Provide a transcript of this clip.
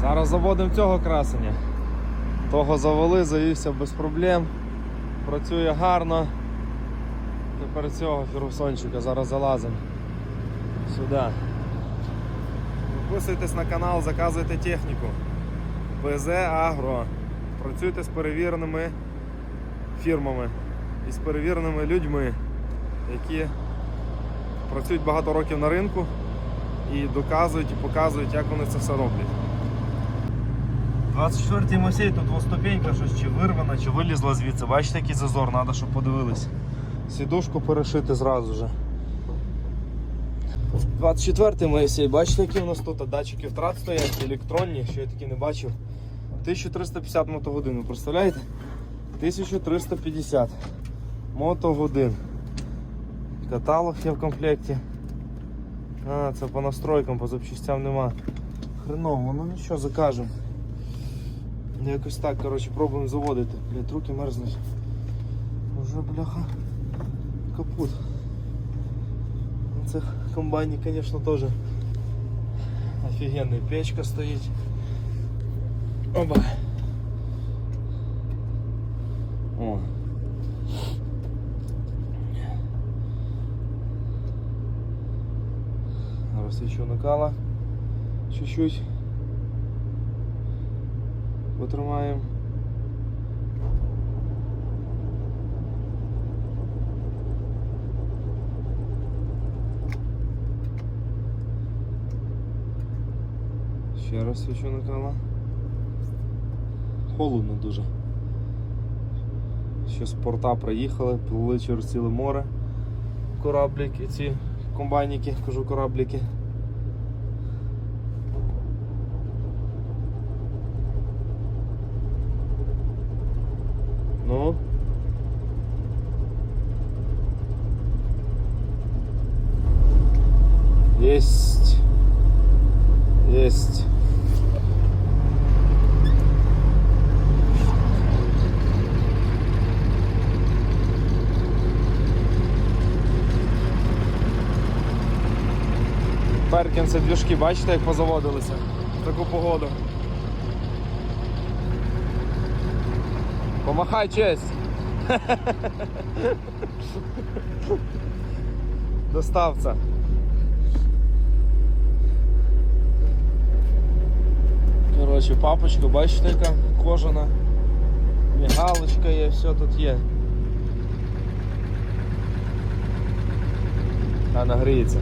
Зараз заводимо цього красення. Того завели, завівся без проблем. Працює гарно. Тепер цього фірусончика зараз залазимо сюди. Підписуйтесь на канал, заказуйте техніку. БЗ Агро. Працюйте з перевіреними фірмами і з перевіреними людьми, які працюють багато років на ринку і доказують і показують, як вони це все роблять. 24-й Мосей, тут двоступенька щось чи вирвана, чи вилізла звідси. Бачите, який зазор, треба, щоб подивились. Сідушку перешити зразу же. 24-й Моїсей, бачите, які у нас тут датчики втрат стоять, електронні, що я такі не бачив. 1350 мотогодин, представляєте? 1350 мотогодин. Каталог є в комплекті. А, це по настройкам, по запчастям нема. Хреново, ну нічого, закажемо. Якось так, коротше, пробуємо заводити. Блять, руки мерзнуть. Уже бляха капут. На цих комбайні, звісно, теж офігенна печка стоїть. Оба. О. Розсвічу накала чуть-чуть. Потримаємо. Ще раз свічу накала. Холодно дуже. Ще з порта проїхали, плили через ціле море. Корабліки, ці комбайники, кажу корабліки. Ну. Есть. Есть. Перкінси двіжки, бачите, як позаводилися в таку погоду. Помахай честь. Доставця. Коротше, папочка, бачите, яка кожана. Мігалочка є, все тут є. А нагріється.